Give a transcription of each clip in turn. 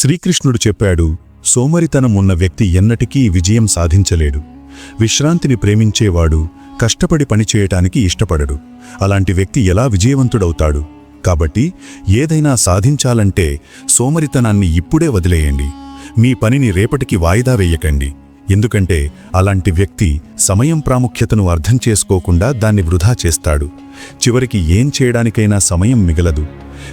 శ్రీకృష్ణుడు చెప్పాడు సోమరితనం ఉన్న వ్యక్తి ఎన్నటికీ విజయం సాధించలేడు. విశ్రాంతిని ప్రేమించేవాడు కష్టపడి పనిచేయటానికి ఇష్టపడడు. అలాంటి వ్యక్తి ఎలా విజయవంతుడవుతాడు? కాబట్టి ఏదైనా సాధించాలంటే సోమరితనాన్ని ఇప్పుడే వదిలేయండి. మీ పనిని రేపటికి వాయిదా వేయకండి. ఎందుకంటే అలాంటి వ్యక్తి సమయం ప్రాముఖ్యతను అర్థం చేసుకోకుండా దాన్ని వృధా చేస్తాడు. చివరికి ఏం చేయడానికైనా సమయం మిగలదు.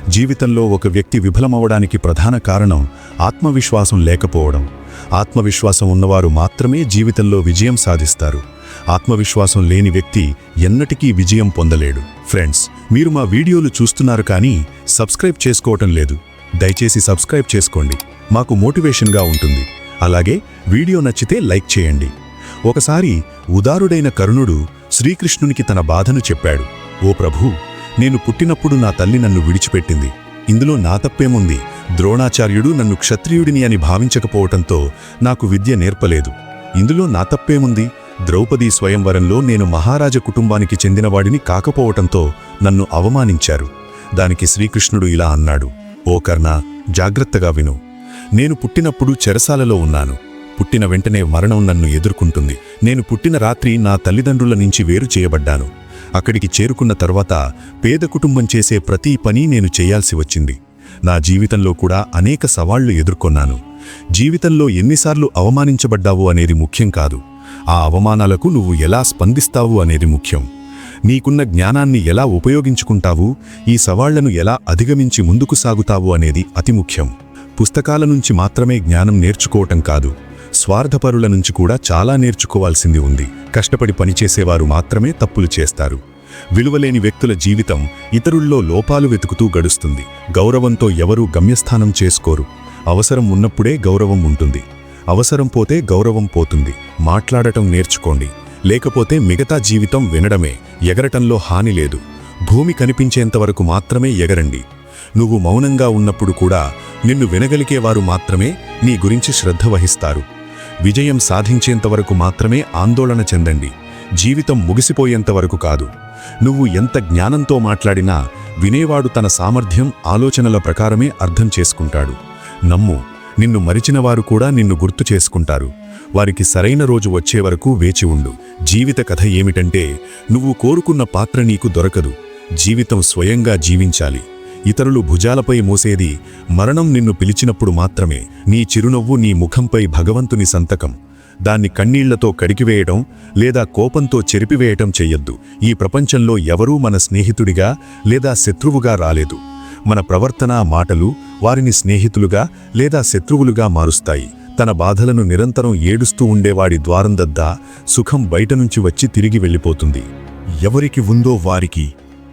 జీవితంలో ఒక వ్యక్తి విఫలమవడానికి ప్రధాన కారణం ఆత్మవిశ్వాసం లేకపోవడం. ఆత్మవిశ్వాసం ఉన్నవారు మాత్రమే జీవితంలో విజయం సాధిస్తారు. ఆత్మవిశ్వాసం లేని వ్యక్తి ఎన్నటికీ విజయం పొందలేడు. ఫ్రెండ్స్ మీరు మా వీడియోలు చూస్తున్నారు కానీ సబ్స్క్రైబ్ చేసుకోవటం లేదు. దయచేసి సబ్స్క్రైబ్ చేసుకోండి. మాకు మోటివేషన్గా ఉంటుంది. అలాగే వీడియో నచ్చితే లైక్ చేయండి. ఒకసారి ఉదారుడైన కరుణుడు శ్రీకృష్ణునికి తన బాధను చెప్పాడు. ఓ ప్రభూ నేను పుట్టినప్పుడు నా తల్లి నన్ను విడిచిపెట్టింది. ఇందులో నా తప్పేముంది? ద్రోణాచార్యుడు నన్ను క్షత్రియుడిని అని భావించకపోవటంతో నాకు విద్య నేర్పలేదు. ఇందులో నా తప్పేముంది? ద్రౌపదీ స్వయంవరంలో నేను మహారాజ కుటుంబానికి చెందినవాడిని కాకపోవటంతో నన్ను అవమానించారు. దానికి శ్రీకృష్ణుడు ఇలా అన్నాడు. ఓ కర్ణ జాగ్రత్తగా విను. నేను పుట్టినప్పుడు చెరసాలలో ఉన్నాను. పుట్టిన వెంటనే మరణం నన్ను ఎదుర్కొంటుంది. నేను పుట్టిన రాత్రి నా తల్లిదండ్రుల నుంచి వేరు చేయబడ్డాను. అక్కడికి చేరుకున్న తర్వాత పేద కుటుంబం చేసే ప్రతి పని నేను చేయాల్సి వచ్చింది. నా జీవితంలో కూడా అనేక సవాళ్ళు ఎదుర్కొన్నాను. జీవితంలో ఎన్నిసార్లు అవమానించబడ్డావు అనేది ముఖ్యం కాదు. ఆ అవమానాలకు నువ్వు ఎలా స్పందిస్తావు అనేది ముఖ్యం. నీకున్న జ్ఞానాన్ని ఎలా ఉపయోగించుకుంటావు? ఈ సవాళ్ళను ఎలా అధిగమించి ముందుకు సాగుతావు అనేది అతి ముఖ్యం. పుస్తకాల నుంచి మాత్రమే జ్ఞానం నేర్చుకోవటం కాదు స్వార్థపరుల నుంచి కూడా చాలా నేర్చుకోవాల్సింది ఉంది. కష్టపడి పనిచేసేవారు మాత్రమే తప్పులు చేస్తారు. విలువలేని వ్యక్తుల జీవితం ఇతరుల్లో లోపాలు వెతుకుతూ గడుస్తుంది. గౌరవంతో ఎవరూ గమ్యస్థానం చేసుకోరు. అవసరం ఉన్నప్పుడే గౌరవం ఉంటుంది. అవసరం పోతే గౌరవం పోతుంది. మాట్లాడటం నేర్చుకోండి. లేకపోతే మిగతా జీవితం వినడమే ఎగరటంలో హాని లేదు. భూమి కనిపించేంతవరకు మాత్రమే ఎగరండి. నువ్వు మౌనంగా ఉన్నప్పుడు కూడా నిన్ను వినగలిగేవారు మాత్రమే నీ గురించి శ్రద్ధ వహిస్తారు. విజయం సాధించేంతవరకు మాత్రమే ఆందోళన చెందండి. జీవితం ముగిసిపోయేంతవరకు కాదు. నువ్వు ఎంత జ్ఞానంతో మాట్లాడినా వినేవాడు తన సామర్థ్యం ఆలోచనల ప్రకారమే అర్థం చేసుకుంటాడు. నమ్ము నిన్ను మరిచినవారు కూడా నిన్ను గుర్తు చేసుకుంటారు. వారికి సరైన రోజు వచ్చే వరకు వేచి ఉండు. జీవిత కథ ఏమిటంటే నువ్వు కోరుకున్న పాత్ర నీకు దొరకదు. జీవితం స్వయంగా జీవించాలి. ఇతరులు భుజాలపై మోసేది మరణం నిన్ను పిలిచినప్పుడు మాత్రమే. నీ చిరునవ్వు నీ ముఖంపై భగవంతుని సంతకం. దాన్ని కన్నీళ్ళతో కడిగివేయడం లేదా కోపంతో చెరిపివేయటం చెయ్యొద్దు. ఈ ప్రపంచంలో ఎవరూ మన స్నేహితుడిగా లేదా శత్రువుగా రాలేదు. మన ప్రవర్తన మాటలు వారిని స్నేహితులుగా లేదా శత్రువులుగా మారుస్తాయి. తన బాధలను నిరంతరం ఏడుస్తూ ఉండేవాడి ద్వారం దద్దా సుఖం బయట నుంచి వచ్చి తిరిగి వెళ్ళిపోతుంది. ఎవరికి ఉందో వారికి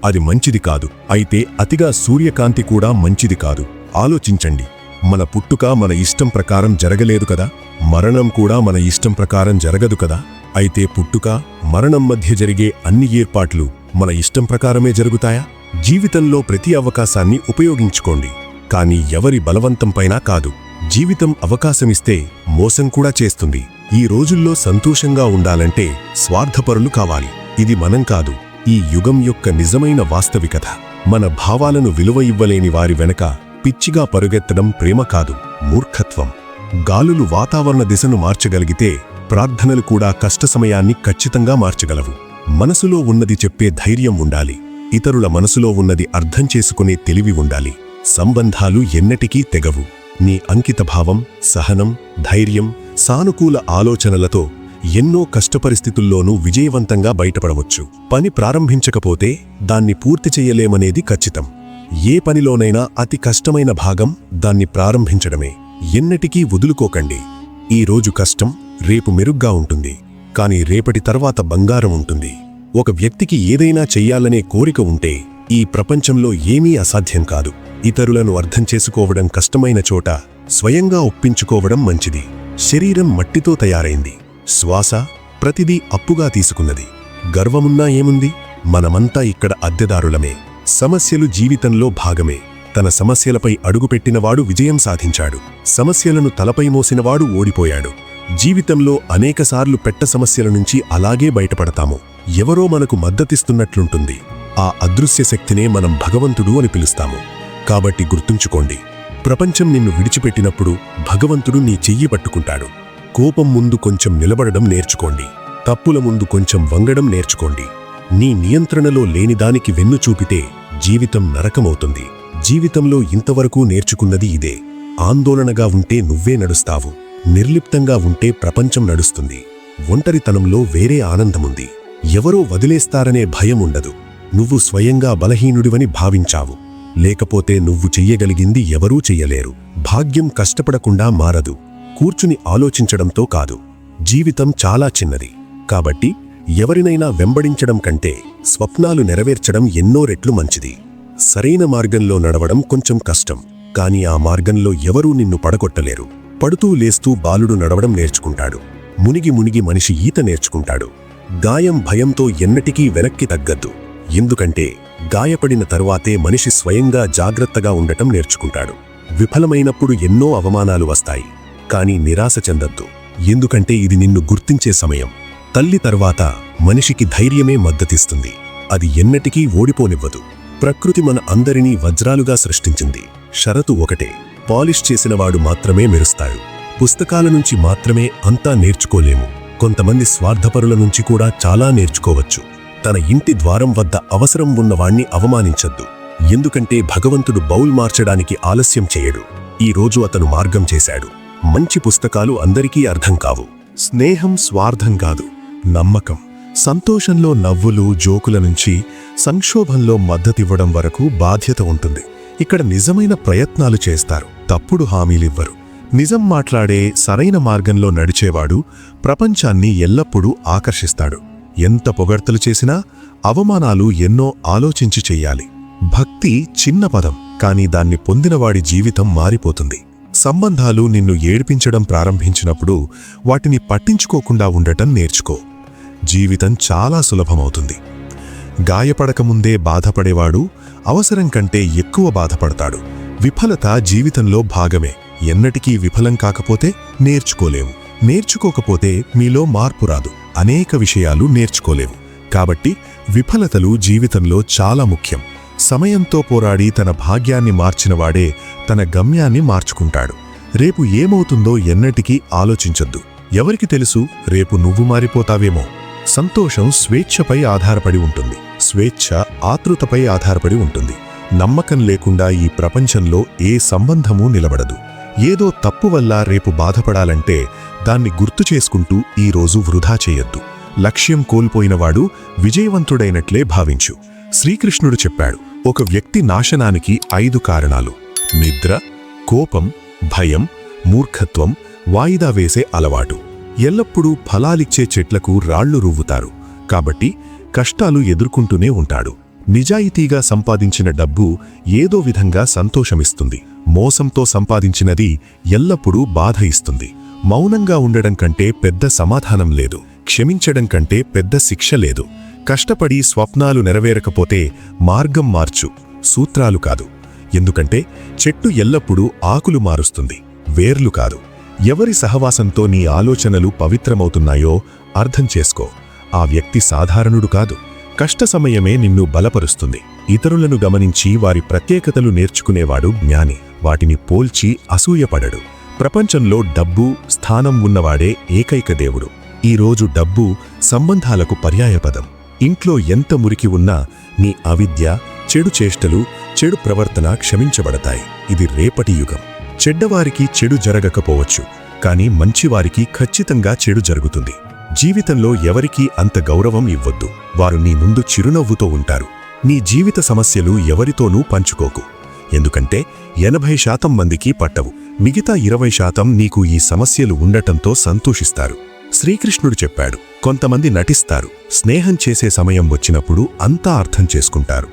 అది మంచిది కాదు. అయితే అతిగా సూర్యకాంతి కూడా మంచిది కాదు. ఆలోచించండి. మన పుట్టుక మన ఇష్టం ప్రకారం జరగలేదు కదా? మరణం కూడా మన ఇష్టం ప్రకారం జరగదు కదా? అయితే పుట్టుక మరణం మధ్య జరిగే అన్ని ఏర్పాట్లు మన ఇష్టం ప్రకారమే జరుగుతాయా? జీవితంలో ప్రతి అవకాశాన్ని ఉపయోగించుకోండి. కానీ ఎవరి బలవంతంపైనా కాదు. జీవితం అవకాశమిస్తే మోసం కూడా చేస్తుంది. ఈ రోజుల్లో సంతోషంగా ఉండాలంటే స్వార్థపరులు కావాలి. ఇది మనం కాదు. ఈ యుగం యొక్క నిజమైన వాస్తవికత మన భావాలను విలువ ఇవ్వలేని వారి వెనక పిచ్చిగా పరుగెత్తడం ప్రేమ కాదు మూర్ఖత్వం. గాలులు వాతావరణ దిశను మార్చగలిగితే ప్రార్థనలు కూడా కష్ట సమయాన్ని ఖచ్చితంగా మార్చగలవు. మనసులో ఉన్నది చెప్పే ధైర్యం ఉండాలి. ఇతరుల మనసులో ఉన్నది అర్థం చేసుకునే తెలివి ఉండాలి. సంబంధాలు ఎన్నటికీ తెగవు. నీ అంకితభావం సహనం ధైర్యం సానుకూల ఆలోచనలతో ఎన్నో కష్టపరిస్థితుల్లోనూ విజయవంతంగా బయటపడవచ్చు. పని ప్రారంభించకపోతే దాన్ని పూర్తి చెయ్యలేమనేది ఖచ్చితం. ఏ పనిలోనైనా అతి కష్టమైన భాగం దాన్ని ప్రారంభించడమే. ఎన్నటికీ వదులుకోకండి. ఈ రోజు కష్టం రేపు మెరుగ్గా ఉంటుంది. కానీ రేపటి తర్వాత బంగారం ఉంటుంది. ఒక వ్యక్తికి ఏదైనా చెయ్యాలనే కోరిక ఉంటే ఈ ప్రపంచంలో ఏమీ అసాధ్యం కాదు. ఇతరులను అర్థం చేసుకోవడం కష్టమైన చోట స్వయంగా ఒప్పించుకోవడం మంచిది. శరీరం మట్టితో తయారైంది. శ్వాస ప్రతిదీ అప్పుగా తీసుకున్నది. గర్వమున్నా ఏముంది? మనమంతా ఇక్కడ అద్దెదారులమే. సమస్యలు జీవితంలో భాగమే. తన సమస్యలపై అడుగుపెట్టినవాడు విజయం సాధించాడు. సమస్యలను తలపై మోసినవాడు ఓడిపోయాడు. జీవితంలో అనేకసార్లు పెట్ట సమస్యల నుంచి అలాగే బయటపడతాము. ఎవరో మనకు మద్దతిస్తున్నట్లుంటుంది. ఆ అదృశ్య శక్తినే మనం భగవంతుడు అని పిలుస్తాము. కాబట్టి గుర్తుంచుకోండి. ప్రపంచం నిన్ను విడిచిపెట్టినప్పుడు భగవంతుడు నీ చెయ్యి పట్టుకుంటాడు. కోపం ముందు కొంచెం నిలబడడం నేర్చుకోండి. తప్పుల ముందు కొంచెం వంగడం నేర్చుకోండి. నీ నియంత్రణలో లేనిదానికి వెన్ను చూపితే జీవితం నరకమవుతుంది. జీవితంలో ఇంతవరకు నేర్చుకున్నది ఇదే. ఆందోళనగా ఉంటే నువ్వే నడుస్తావు. నిర్లిప్తంగా ఉంటే ప్రపంచం నడుస్తుంది. ఒంటరితనంలో వేరే ఆనందముంది. ఎవరో వదిలేస్తారనే భయం ఉండదు. నువ్వు స్వయంగా బలహీనుడివని భావించావు. లేకపోతే నువ్వు చెయ్యగలిగింది ఎవరూ చెయ్యలేరు. భాగ్యం కష్టపడకుండా మారదు. కూర్చుని ఆలోచించడంతో కాదు. జీవితం చాలా చిన్నది. కాబట్టి ఎవరినైనా వెంబడించడం కంటే స్వప్నాలు నెరవేర్చడం ఎన్నో రెట్లు మంచిది. సరైన మార్గంలో నడవడం కొంచెం కష్టం. కాని ఆ మార్గంలో ఎవరూ నిన్ను పడగొట్టలేరు. పడుతూ లేస్తూ బాలుడు నడవడం నేర్చుకుంటాడు. మునిగి మునిగి మనిషి ఈత నేర్చుకుంటాడు. గాయం భయంతో ఎన్నటికీ వెనక్కి తగ్గద్దు. ఎందుకంటే గాయపడిన తరువాతే మనిషి స్వయంగా జాగ్రత్తగా ఉండటం నేర్చుకుంటాడు. విఫలమైనప్పుడు ఎన్నో అవమానాలు వస్తాయి. కాని నిరాశ చెందద్దు. ఎందుకంటే ఇది నిన్ను గుర్తించే సమయం. తల్లి తర్వాత మనిషికి ధైర్యమే మద్దతిస్తుంది. అది ఎన్నటికీ ఓడిపోనివ్వదు. ప్రకృతి మన అందరినీ వజ్రాలుగా సృష్టించింది. షరతు ఒకటే. పాలిష్ చేసినవాడు మాత్రమే మెరుస్తాడు. పుస్తకాల నుంచి మాత్రమే అంతా నేర్చుకోలేము. కొంతమంది స్వార్థపరుల నుంచి కూడా చాలా నేర్చుకోవచ్చు. తన ఇంటి ద్వారం వద్ద అవసరం ఉన్నవాణ్ణి అవమానించద్దు. ఎందుకంటే భగవంతుడు బౌల్ మార్చడానికి ఆలస్యం చేయడు. ఈ రోజు అతను మార్గం చేశాడు. మంచి పుస్తకాలు అందరికీ అర్థం కావు. స్నేహం స్వార్థం కాదు. నమ్మకం. సంతోషంలో నవ్వులు జోకుల నుంచి సంక్షోభంలో మద్దతివ్వడం వరకు బాధ్యత ఉంటుంది. ఇక్కడ నిజమైన ప్రయత్నాలు చేస్తారు. తప్పుడు హామీలివ్వరు. నిజం మాట్లాడే సరైన మార్గంలో నడిచేవాడు ప్రపంచాన్ని ఎల్లప్పుడూ ఆకర్షిస్తాడు. ఎంత పొగడ్తలు చేసినా అవమానాలు ఎన్నో ఆలోచించి చెయ్యాలి భక్తి చిన్న పదం కాని దాన్ని పొందినవాడి జీవితం మారిపోతుంది. సంబంధాలు నిన్ను ఏడిపించడం ప్రారంభించినప్పుడు వాటిని పట్టించుకోకుండా ఉండటం నేర్చుకో. జీవితం చాలా సులభమవుతుంది. గాయపడకముందే బాధపడేవాడు అవసరం కంటే ఎక్కువ బాధపడతాడు. విఫలత జీవితంలో భాగమే. ఎన్నటికీ విఫలం కాకపోతే నేర్చుకోలేవు. నేర్చుకోకపోతే మీలో మార్పు రాదు. అనేక విషయాలు నేర్చుకోలేవు. కాబట్టి విఫలతలు జీవితంలో చాలా ముఖ్యం. సమయంతో పోరాడి తన భాగ్యాన్ని మార్చినవాడే తన గమ్యాన్ని మార్చుకుంటాడు. రేపు ఏమవుతుందో ఎన్నటికీ ఆలోచించొద్దు. ఎవరికి తెలుసు రేపు నువ్వు మారిపోతావేమో. సంతోషం స్వేచ్ఛపై ఆధారపడి ఉంటుంది. స్వేచ్ఛ ఆతృతపై ఆధారపడి ఉంటుంది. నమ్మకం లేకుండా ఈ ప్రపంచంలో ఏ సంబంధమూ నిలబడదు. ఏదో తప్పు వల్ల రేపు బాధపడాలంటే దాన్ని గుర్తు చేసుకుంటూ ఈ రోజు వృధా చేయొద్దు. లక్ష్యం కోల్పోయినవాడు విజయవంతుడైనట్లే భావించు. శ్రీకృష్ణుడు చెప్పాడు ఒక వ్యక్తి నాశనానికి ఐదు కారణాలు. నిద్ర కోపం భయం మూర్ఖత్వం వాయిదా వేసే అలవాటు. ఎల్లప్పుడూ ఫలాలిచ్చే చెట్లకు రాళ్ళు రువ్వుతారు. కాబట్టి కష్టాలు ఎదుర్కొంటూనే ఉంటాడు. నిజాయితీగా సంపాదించిన డబ్బు ఏదో విధంగా సంతోషమిస్తుంది. మోసంతో సంపాదించినది ఎల్లప్పుడూ బాధ ఇస్తుంది. మౌనంగా ఉండడం కంటే పెద్ద సమాధానం లేదు. క్షమించడం కంటే పెద్ద శిక్ష లేదు. కష్టపడి స్వప్నాలు నెరవేరకపోతే మార్గం మార్చు. సూత్రాలు కాదు. ఎందుకంటే చెట్టు ఎల్లప్పుడూ ఆకులు మారుస్తుంది. వేర్లు కాదు. ఎవరి సహవాసంతో నీ ఆలోచనలు పవిత్రమవుతున్నాయో అర్థం చేసుకో. ఆ వ్యక్తి సాధారణుడు కాదు. కష్ట సమయమే నిన్ను బలపరుస్తుంది. ఇతరులను గమనించి వారి ప్రత్యేకతలు నేర్చుకునేవాడు జ్ఞాని. వాటిని పోల్చి అసూయపడడు. ప్రపంచంలో డబ్బు స్థానం ఉన్నవాడే ఏకైక దేవుడు. ఈరోజు డబ్బు సంబంధాలకు పర్యాయపదం. ఇంట్లో ఎంత మురికి ఉన్నా నీ అవిద్య చెడు చేష్టలు చెడు ప్రవర్తన క్షమించబడతాయి. ఇది రేపటి యుగం. చెడ్డవారికి చెడు జరగకపోవచ్చు కాని మంచివారికి ఖచ్చితంగా చెడు జరుగుతుంది. జీవితంలో ఎవరికీ అంత గౌరవం ఇవ్వద్దు. వారు నీ ముందు చిరునవ్వుతో ఉంటారు. నీ జీవిత సమస్యలు ఎవరితోనూ పంచుకోకు. ఎందుకంటే ఎనభై శాతం మందికి పట్టవు. మిగతా ఇరవై శాతం నీకు ఈ సమస్యలు ఉండటంతో సంతోషిస్తారు. శ్రీకృష్ణుడు చెప్పాడు కొంతమంది నటిస్తారు. స్నేహం చేసే సమయం వచ్చినప్పుడు అంతా అర్థం చేసుకుంటారు.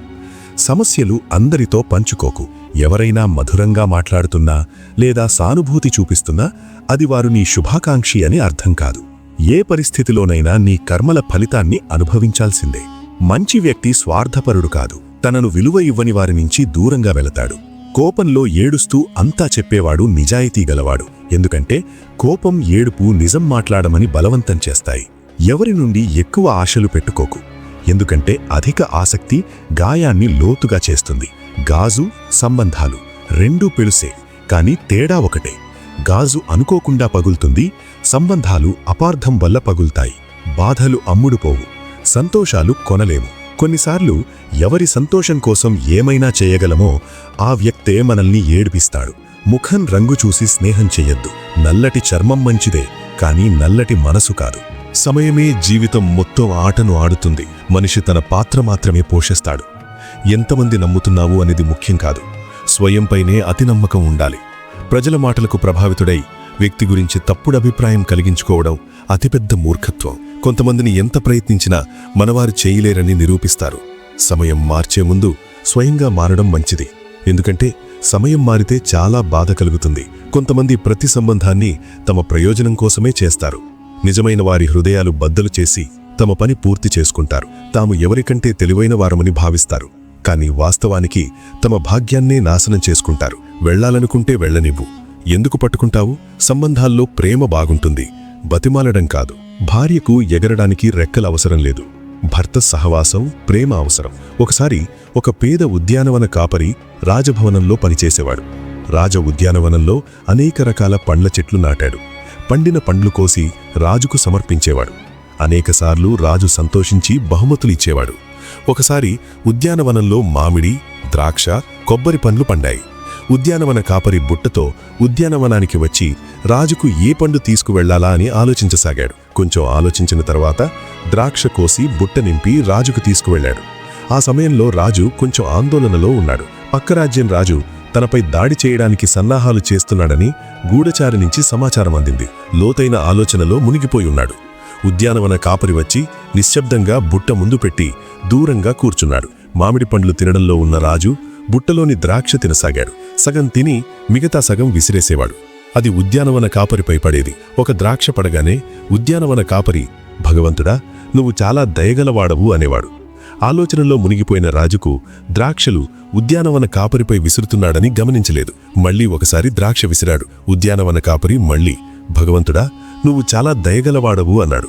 సమస్యలు అందరితో పంచుకోకు. ఎవరైనా మధురంగా మాట్లాడుతున్నా లేదా సానుభూతి చూపిస్తున్నా అది వారు నీ శుభాకాంక్షి అని అర్థం కాదు. ఏ పరిస్థితిలోనైనా నీ కర్మల ఫలితాన్ని అనుభవించాల్సిందే. మంచి వ్యక్తి స్వార్థపరుడు కాదు. తనను విలువ ఇవ్వని వారి నుంచి దూరంగా వెళతాడు. కోపంలో ఏడుస్తూ అంతా చెప్పేవాడు నిజాయితీ గలవాడు. ఎందుకంటే కోపం ఏడుపు నిజం మాట్లాడమని బలవంతం చేస్తాయి. ఎవరి నుండి ఎక్కువ ఆశలు పెట్టుకోకు. ఎందుకంటే అధిక ఆసక్తి గాయాన్ని లోతుగా చేస్తుంది. గాజు సంబంధాలు రెండూ పిలుసే కాని తేడా ఒకటే. గాజు అనుకోకుండా పగులుతుంది సంబంధాలు అపార్థం వల్ల పగులుతాయి. బాధలు అమ్ముడుపోవు సంతోషాలు కొనలేము కొన్నిసార్లు ఎవరి సంతోషం కోసం ఏమైనా చేయగలమో ఆ వ్యక్తే మనల్ని ఏడిపిస్తాడు. ముఖం రంగు చూసి స్నేహం చెయ్యొద్దు. నల్లటి చర్మం మంచిదే కానీ నల్లటి మనసు కాదు. సమయమే జీవితం మొత్తం ఆటను ఆడుతుంది. మనిషి తన పాత్ర మాత్రమే పోషిస్తాడు. ఎంతమంది నమ్ముతున్నావు అనేది ముఖ్యం కాదు. స్వయంపైనే అతి నమ్మకం ఉండాలి. ప్రజల మాటలకు ప్రభావితుడై వ్యక్తి గురించి తప్పుడు అభిప్రాయం కలిగించుకోవడం అతిపెద్ద మూర్ఖత్వం. కొంతమందిని ఎంత ప్రయత్నించినా మనవారు చేయలేరని నిరూపిస్తారు. సమయం మార్చే ముందు స్వయంగా మారడం మంచిది. ఎందుకంటే సమయం మారితే చాలా బాధ కలుగుతుంది. కొంతమంది ప్రతి సంబంధాన్ని తమ ప్రయోజనం కోసమే చేస్తారు. నిజమైన వారి హృదయాలు బద్దలు చేసి తమ పని పూర్తి చేసుకుంటారు. తాము ఎవరికంటే తెలివైన వారమని భావిస్తారు. కానీ వాస్తవానికి తమ భాగ్యాన్నే నాశనం చేసుకుంటారు. వెళ్ళాలనుకుంటే వెళ్ళనివ్వు. ఎందుకు పట్టుకుంటావు? సంబంధాల్లో ప్రేమ బాగుంటుంది. బతిమాలడం కాదు. భార్యకు ఎగరడానికి రెక్కల అవసరం లేదు. భర్త సహవాసం ప్రేమ అవసరం. ఒకసారి ఒక పేద ఉద్యానవన కాపరి రాజభవనంలో పనిచేసేవాడు. రాజ ఉద్యానవనంలో అనేక రకాల పండ్ల చెట్లు నాటాడు. పండిన పండ్లు కోసి రాజుకు సమర్పించేవాడు. అనేకసార్లు రాజు సంతోషించి బహుమతులు ఇచ్చేవాడు. ఒకసారి ఉద్యానవనంలో మామిడి ద్రాక్ష కొబ్బరి పండ్లు పండాయి. ఉద్యానవన కాపరి బుట్టతో ఉద్యానవనానికి వచ్చి రాజుకు ఏ పండు తీసుకువెళ్ళాలా అని ఆలోచించసాగాడు. కొంచెం ఆలోచించిన తర్వాత ద్రాక్ష కోసి బుట్ట నింపి రాజుకు తీసుకువెళ్ళాడు ఆ సమయంలో రాజు కొంచెం ఆందోళనలో ఉన్నాడు. పక్క రాజ్యం రాజు తనపై దాడి చేయడానికి సన్నాహాలు చేస్తున్నాడని గూఢచారి నుంచి సమాచారం అందింది. లోతైన ఆలోచనలో మునిగిపోయి ఉన్నాడు. ఉద్యానవన కాపరి వచ్చి నిశ్శబ్దంగా బుట్ట ముందు పెట్టి దూరంగా కూర్చున్నాడు. మామిడి పండ్లు తినడంలో ఉన్న రాజు బుట్టలోని ద్రాక్ష తినసాగాడు. సగం తిని మిగతా సగం విసిరేసేవాడు. అది ఉద్యానవన కాపరిపై పడేది. ఒక ద్రాక్ష పడగానే ఉద్యానవన కాపరి భగవంతుడా నువ్వు చాలా దయగలవాడవు అనేవాడు. ఆలోచనలో మునిగిపోయిన రాజుకు ద్రాక్షలు ఉద్యానవన కాపరిపై విసురుతున్నాడని గమనించలేదు. మళ్ళీ ఒకసారి ద్రాక్ష విసిరాడు. ఉద్యానవన కాపరి మళ్ళీ భగవంతుడా నువ్వు చాలా దయగలవాడవు అన్నాడు.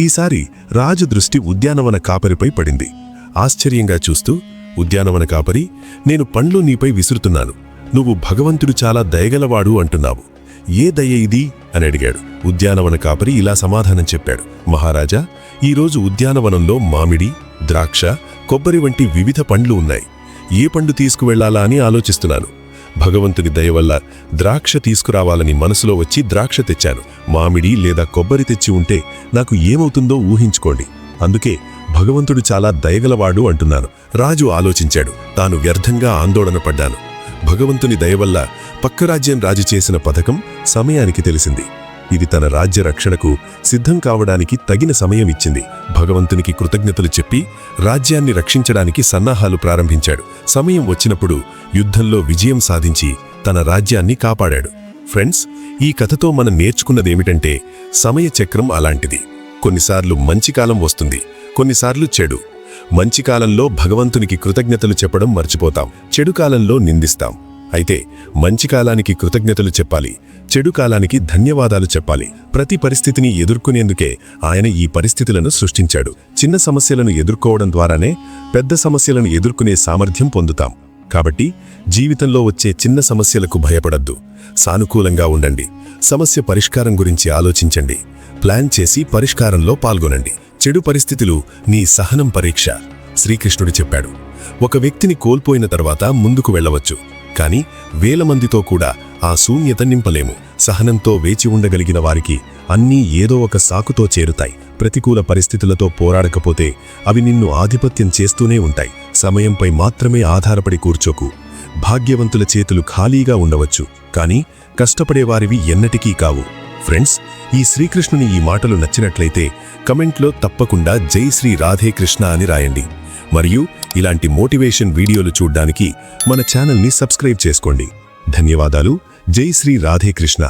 ఈసారి రాజు దృష్టి ఉద్యానవన కాపరిపై పడింది. ఆశ్చర్యంగా చూస్తూ ఉద్యానవన కాపరి నేను పండ్లు నీపై విసురుతున్నాను. నువ్వు భగవంతుడు చాలా దయగలవాడు అంటున్నావు. ఏ దయ ఇది? అని అడిగాడు. ఉద్యానవన కాపరి ఇలా సమాధానం చెప్పాడు. మహారాజా ఈరోజు ఉద్యానవనంలో మామిడి ద్రాక్ష కొబ్బరి వంటి వివిధ పండ్లు ఉన్నాయి. ఏ పండు తీసుకువెళ్ళాలా అని ఆలోచిస్తున్నాను. భగవంతుని దయవల్ల ద్రాక్ష తీసుకురావాలని మనసులో వచ్చి ద్రాక్ష తెచ్చాను. మామిడి లేదా కొబ్బరి తెచ్చి ఉంటే నాకు ఏమవుతుందో ఊహించుకోండి. అందుకే భగవంతుడు చాలా దయగలవాడు అంటున్నాను. రాజు ఆలోచించాడు. తాను వ్యర్థంగా ఆందోళన పడ్డాను. భగవంతుని దయవల్ల పక్కరాజ్యం పక్క రాజ్యం రాజు చేసిన పథకం సమయానికి తెలిసింది. ఇది తన రాజ్య రక్షణకు సిద్ధం కావడానికి తగిన సమయం ఇచ్చింది. భగవంతునికి కృతజ్ఞతలు చెప్పి రాజ్యాన్ని రక్షించడానికి సన్నాహాలు ప్రారంభించాడు. సమయం వచ్చినప్పుడు యుద్ధంలో విజయం సాధించి తన రాజ్యాన్ని కాపాడాడు. ఫ్రెండ్స్ ఈ కథతో మనం నేర్చుకున్నదేమిటంటే సమయ చక్రం అలాంటిది. కొన్నిసార్లు మంచి కాలం వస్తుంది కొన్నిసార్లు చెడు. మంచి కాలంలో భగవంతునికి కృతజ్ఞతలు చెప్పడం మర్చిపోతాం చెడు కాలంలో నిందిస్తాం. అయితే మంచి కాలానికి కృతజ్ఞతలు చెప్పాలి చెడు కాలానికి ధన్యవాదాలు చెప్పాలి. ప్రతి పరిస్థితిని ఎదుర్కొనేందుకే ఆయన ఈ పరిస్థితులను సృష్టించాడు. చిన్న సమస్యలను ఎదుర్కోవడం ద్వారానే పెద్ద సమస్యలను ఎదుర్కొనే సామర్థ్యం పొందుతాం. కాబట్టి జీవితంలో వచ్చే చిన్న సమస్యలకు భయపడద్దు. సానుకూలంగా ఉండండి. సమస్య పరిష్కారం గురించి ఆలోచించండి. ప్లాన్ చేసి పరిష్కారంలో పాల్గొనండి. చెడు పరిస్థితులు నీ సహనం పరీక్ష. శ్రీకృష్ణుడు చెప్పాడు. ఒక వ్యక్తిని కోల్పోయిన తర్వాత ముందుకు వెళ్ళవచ్చు. కానీ వేల మందితో కూడా ఆ శూన్యత నింపలేము. సహనంతో వేచి ఉండగలిగిన వారికి అన్నీ ఏదో ఒక సాకుతో చేరుతాయి. ప్రతికూల పరిస్థితులతో పోరాడకపోతే అవి నిన్ను ఆధిపత్యం చేస్తూనే ఉంటాయి. సమయంపై మాత్రమే ఆధారపడి కూర్చోకు. భాగ్యవంతుల చేతులు ఖాళీగా ఉండవచ్చు. కానీ కష్టపడేవారివి ఎన్నటికీ కావు. ఫ్రెండ్స్ ఈ శ్రీకృష్ణుని ఈ మాటలు నచ్చినట్లయితే కమెంట్లో తప్పకుండా జై శ్రీ రాధే కృష్ణ అని రాయండి. మరియు ఇలాంటి మోటివేషన్ వీడియోలు చూడ్డానికి మన ఛానల్ని సబ్స్క్రైబ్ చేసుకోండి. ధన్యవాదాలు. జై శ్రీ రాధేకృష్ణ.